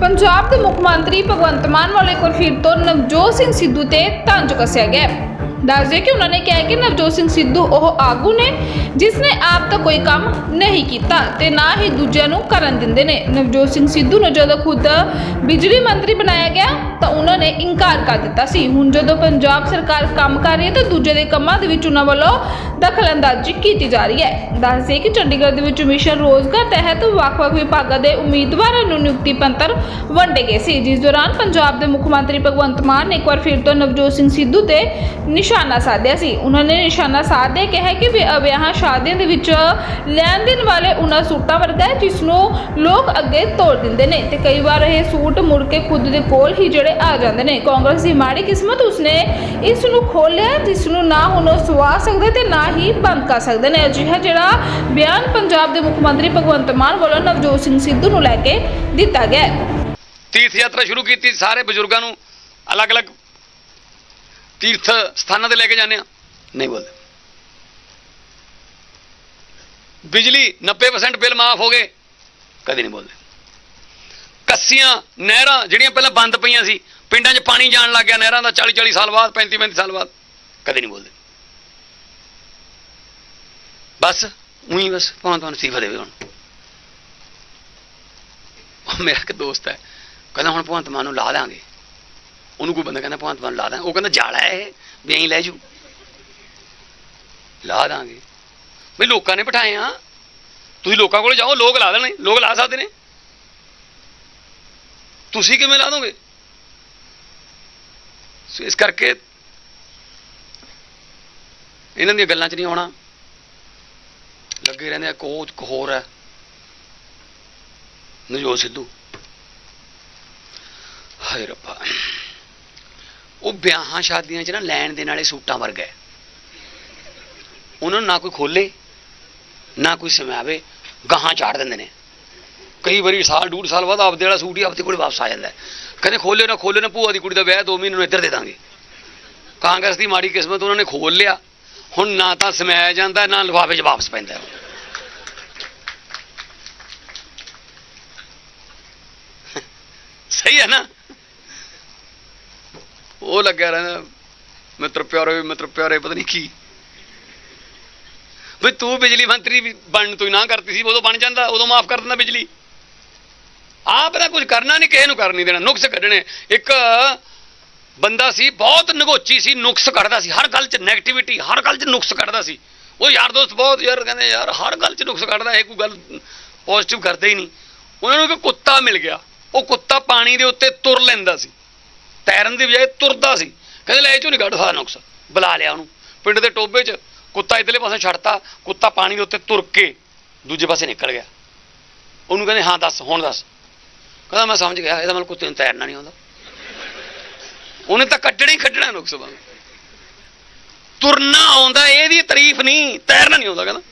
ਪੰਜਾਬ ਦੇ ਮੁੱਖ ਮੰਤਰੀ ਭਗਵੰਤ ਮਾਨ ਵਾਲੇ ਕੋਲ ਫਿਰ ਤੋਂ ਨਵਜੋਤ ਸਿੰਘ ਸਿੱਧੂ ਤੇ ਤੰਜ ਕੱਸਿਆ ਗਿਆ ਹੈ। ਦੱਸਦੇ ਕਿ ਉਹਨਾਂ ਨੇ ਕਿਹਾ ਕਿ ਨਵਜੋਤ ਸਿੰਘ ਸਿੱਧੂ, ਉਹ ਆਗੂ ਨੇ ਜਿਸ ਨੇ ਆਪ ਤਾਂ ਕੋਈ ਕੰਮ ਨਹੀਂ ਕੀਤਾ ਤੇ ਨਾ ਹੀ ਦੂਜਿਆਂ ਨੂੰ ਕਰਨ ਦਿੰਦੇ ਨੇ। ਨਵਜੋਤ ਸਿੰਘ ਸਿੱਧੂ ਨੂੰ ਜਦੋਂ ਖੁਦ ਬਿਜਲੀ ਮੰਤਰੀ ਬਣਾਇਆ ਗਿਆ, ਤਾਂ ਉਹਨਾਂ ਨੇ ਇਨਕਾਰ ਕਰ ਦਿੱਤਾ ਸੀ। ਹੁਣ ਜਦੋਂ ਪੰਜਾਬ ਸਰਕਾਰ ਕੰਮ ਕਰ ਰਹੀ ਹੈ, ਤਾਂ ਦੂਜੇ ਦੇ ਕੰਮਾਂ ਦੇ ਵਿੱਚ ਉਹਨਾਂ ਵੱਲੋਂ ਦਖਲਅੰਦਾਜ਼ੀ ਕੀਤੀ ਜਾ ਰਹੀ ਹੈ। ਦੱਸਦੇ ਕਿ ਚੰਡੀਗੜ੍ਹ ਦੇ ਵਿੱਚ ਮਿਸ਼ਨ ਰੋਜ਼ਗਾਰ ਤਹਿਤ ਵੱਖ-ਵੱਖ ਵਿਭਾਗਾਂ ਦੇ ਉਮੀਦਵਾਰਾਂ ਨੂੰ ਨਿਯੁਕਤੀ ਪੱਤਰ ਵੰਡੇ ਗਏ ਸੀ। ਜਿਸ ਦੌਰਾਨ ਪੰਜਾਬ ਦੇ ਮੁੱਖ ਮੰਤਰੀ ਭਗਵੰਤ ਮਾਨ ਨੇ ਇੱਕ ਵਾਰ ਫਿਰ ਤੋਂ ਨਵਜੋਤ ਸਿੰਘ ਸਿੱਧੂ ਤੇ ਨਿਸ਼ਾਨਾ ਸਾਧਿਆ ਸੀ। ਉਹਨਾਂ ਨੇ ਨਿਸ਼ਾਨਾ ਸਾਧਦੇ ਕਿਹਾ ਕਿ ਵਿਆਹਾਂ ਸ਼ਾਦੀਆਂ ਦੇ ਵਿੱਚ ਲੈਣ ਦੇਣ ਵਾਲੇ ਉਹਨਾਂ ਸੂਟਾਂ ਵਰਗਾ ਜਿਸ ਨੂੰ ਲੋਕ ਅੱਗੇ ਤੋੜ ਦਿੰਦੇ ਨੇ ਤੇ ਕਈ ਵਾਰ ਇਹ ਸੂਟ ਮੁੜ ਕੇ ਖੁਦ ਦੇ ਕੋਲ ਹੀ ਜਿਹੜੇ ਆ ਜਾਂਦੇ ਨੇ। ਕਾਂਗਰਸ ਦੀ ਮਾੜੀ ਕਿਸਮਤ ਉਸਨੇ ਇਸ ਨੂੰ ਖੋਲਿਆ ਜਿਸ ਨੂੰ ਨਾ ਹੁਣ ਉਹ ਸਵਾ ਸਕਦੇ ਤੇ ਨਾ ਹੀ ਬੰਦ ਕਰ ਸਕਦੇ ਨੇ। ਅਜਿਹਾ ਜਿਹੜਾ ਬਿਆਨ ਪੰਜਾਬ ਦੇ ਮੁੱਖ ਮੰਤਰੀ ਭਗਵੰਤ ਮਾਨ ਵੱਲੋਂ ਨਵਜੋਤ ਸਿੰਘ ਸਿੱਧੂ ਨੂੰ ਲੈ ਕੇ ਦਿੱਤਾ ਗਿਆ ਤੀਰਥ ਯਾਤਰਾ ਸ਼ੁਰੂ ਕੀਤੀ ਸਾਰੇ ਬਜ਼ੁਰਗਾਂ ਨੂੰ। ਅਲੱਗ-ਅਲੱਗ ਤੀਰਥ ਸਥਾਨਾਂ ਤੇ ਲੈ ਕੇ ਜਾਂਦੇ ਆ। ਨਹੀਂ ਬੋਲਦੇ। ਬਿਜਲੀ 90% ਬਿੱਲ ਮਾਫ ਹੋ ਗਏ। ਕਦੇ ਨਹੀਂ ਬੋਲਦੇ। ਕੱਸੀਆਂ, ਨਹਿਰਾਂ ਜਿਹੜੀਆਂ ਪਹਿਲਾਂ ਬੰਦ ਪਈਆਂ ਸੀ, ਪਿੰਡਾਂ 'ਚ ਪਾਣੀ ਜਾਣ ਲੱਗ ਗਿਆ, ਨਹਿਰਾਂ ਦਾ 40 40 ਸਾਲ ਬਾਅਦ 35 35 ਸਾਲ ਬਾਅਦ। ਕਦੇ ਨਹੀਂ ਬੋਲਦੇ। ਬਸ, ਉਹੀ ਬਸ ਭਾਂ ਤੁਹਾਨੂੰ ਸੀਫਾ ਦੇਵੇ ਹੁਣ। ਮੇਰਾ ਇੱਕ ਦੋਸਤ ਹੈ। ਕਹਿੰਦਾ ਹੁਣ ਭਗਵੰਤ ਮਾਨ ਨੂੰ ਲਾ ਦਾਂਗੇ। ਉਹਨੂੰ ਕੋਈ ਬੰਦਾ ਕਹਿੰਦਾ ਭਗਵੰਤ ਮਾਨ ਲਾ ਦਾਂਗੇ ਉਹ ਕਹਿੰਦਾ ਜਾਲਾ ਹੈ ਇਹ, ਵੀ ਐਂ ਲੈ ਜੂ ਲਾ ਦਾਂਗੇ। ਵੀ ਲੋਕਾਂ ਨੇ ਬਿਠਾਏ ਆ। ਤੁਸੀਂ ਲੋਕਾਂ ਕੋਲ ਜਾਓ, ਲੋਕ ਲਾ ਦੇਣੇ ਲੋਕ ਲਾ ਸਕਦੇ ਨੇ। ਤੁਸੀਂ ਕਿਵੇਂ ਲਾ ਦੋਗੇ? ਸੋ ਇਸ ਕਰਕੇ ਇਹਨਾਂ ਦੀਆਂ ਗੱਲਾਂ 'ਚ ਨਹੀਂ ਆਉਣਾ। ਲੱਗੇ ਰਹਿੰਦੇ ਆ ਕੋਚ ਹੋਰ ਹੈ। ਨਵਜੋਤ ਸਿੱਧੂ। ਹਾਏ ਰੱਬਾ। ਉਹ ਵਿਆਹਾਂ ਸ਼ਾਦੀਆਂ 'ਚ ਨਾ ਲੈਣ ਦੇਣ ਵਾਲੇ ਸੂਟਾਂ ਵਰਗਾ ਹੈ। ਉਹਨਾਂ ਨੂੰ ਨਾ ਕੋਈ ਖੋਲੇ, ਨਾ ਕੋਈ ਸਮਾਵੇ, ਗਾਹਾਂ ਚਾੜ ਦਿੰਦੇ ਨੇ। ਕਈ ਵਾਰੀ ਸਾਲ, ਡੂਢ ਸਾਲ ਬਾਅਦ ਆਪਦੇ ਵਾਲਾ ਸੂਟ ਹੀ ਆਪਦੇ ਕੋਲ ਵਾਪਸ ਆ ਜਾਂਦਾ ਕਹਿੰਦੇ ਖੋਲੇ ਨਾ ਖੋਲੇ ਨਾ, ਭੂਆ ਦੀ ਕੁੜੀ ਦਾ ਵਿਆਹ 2 ਮਹੀਨੇ ਨੂੰ ਇੱਧਰ ਦੇ ਦਾਂਗੇ। ਕਾਂਗਰਸ ਦੀ ਮਾੜੀ ਕਿਸਮਤ ਉਹਨਾਂ ਨੇ ਖੋਲ ਲਿਆ। ਹੁਣ ਨਾ ਤਾਂ ਸਮਾਇਆ ਜਾਂਦਾ, ਨਾ ਲਫਾਫੇ 'ਚ ਵਾਪਸ ਪੈਂਦਾ ਸਹੀ ਹੈ ਨਾ? ਉਹ ਲੱਗਿਆ ਰਹਿੰਦਾ। ਮਿੱਤਰ ਪਿਆਰੇ ਮਿੱਤਰ ਪਿਆਰੇ, ਪਤਾ ਨਹੀਂ ਕੀ। ਵੀ ਤੂੰ ਬਿਜਲੀ ਮੰਤਰੀ ਵੀ ਬਣਨ ਤੋਂ ਹੀ ਨਾ ਕਰਤੀ ਸੀ, ਉਦੋਂ ਬਣ ਜਾਂਦਾ, ਉਦੋਂ ਮਾਫ ਕਰ ਦਿੰਦਾ ਬਿਜਲੀ। ਆਪ ਦਾ ਕੁਝ ਕਰਨਾ ਨਹੀਂ, ਕਿਸੇ ਨੂੰ ਕਰ ਨਹੀਂ ਦੇਣਾ, ਨੁਕਸ ਕੱਢਣੇ। ਇੱਕ ਬੰਦਾ ਸੀ, ਬਹੁਤ ਨਗੋਚੀ ਸੀ, ਨੁਕਸ ਕੱਢਦਾ ਸੀ, ਹਰ ਗੱਲ 'ਚ ਨੈਗੇਟਿਵਿਟੀ ਹਰ ਗੱਲ 'ਚ ਨੁਕਸ ਕੱਢਦਾ ਸੀ। ਉਹ ਯਾਰ ਦੋਸਤ ਬਹੁਤ ਯਾਰ, ਕਹਿੰਦੇ ਯਾਰ ਹਰ ਗੱਲ 'ਚ ਨੁਕਸ ਕੱਢਦਾ, ਇਹ ਕੋਈ ਗੱਲ ਪੋਜ਼ਿਟਿਵ ਕਰਦੇ ਹੀ ਨਹੀਂ। ਉਹਨਾਂ ਨੂੰ ਇੱਕ ਕੁੱਤਾ ਮਿਲ ਗਿਆ। ਉਹ ਕੁੱਤਾ ਪਾਣੀ ਦੇ ਉੱਤੇ ਤੁਰ ਲੈਂਦਾ ਸੀ। ਤੈਰਨ ਦੀ ਬਜਾਏ ਤੁਰਦਾ ਸੀ। ਕਹਿੰਦੇ ਲੈ ਇਹ ਚੋਂ ਨਹੀਂ ਕੱਢ ਸਾਰਾ ਨੁਕਸ, ਬੁਲਾ ਲਿਆ ਉਹਨੂੰ। ਪਿੰਡ ਦੇ ਟੋਬੇ 'ਚ ਕੁੱਤਾ ਇਧਰਲੇ ਪਾਸੇ ਛੱਡਤਾ, ਕੁੱਤਾ ਪਾਣੀ ਦੇ ਉੱਤੇ ਤੁਰ ਕੇ ਦੂਜੇ ਪਾਸੇ ਨਿਕਲ ਗਿਆ। ਉਹਨੂੰ ਕਹਿੰਦੇ, ਹਾਂ ਦੱਸ, ਹੁਣ ਦੱਸ। ਕਹਿੰਦਾ, ਮੈਂ ਸਮਝ ਗਿਆ, ਇਹਦਾ ਮਤਲਬ ਕੁੱਤੇ ਨੂੰ ਤੈਰਨਾ ਨਹੀਂ ਆਉਂਦਾ। ਉਹਨੇ ਤਾਂ ਕੱਢਣਾ ਹੀ ਕੱਢਣਾ ਨੁਕਸ ਦਾ ਤੁਰਨਾ ਆਉਂਦਾ ਇਹਦੀ ਤਾਰੀਫ ਨਹੀਂ, ਤੈਰਨਾ ਨਹੀਂ ਆਉਂਦਾ, ਕਹਿੰਦਾ।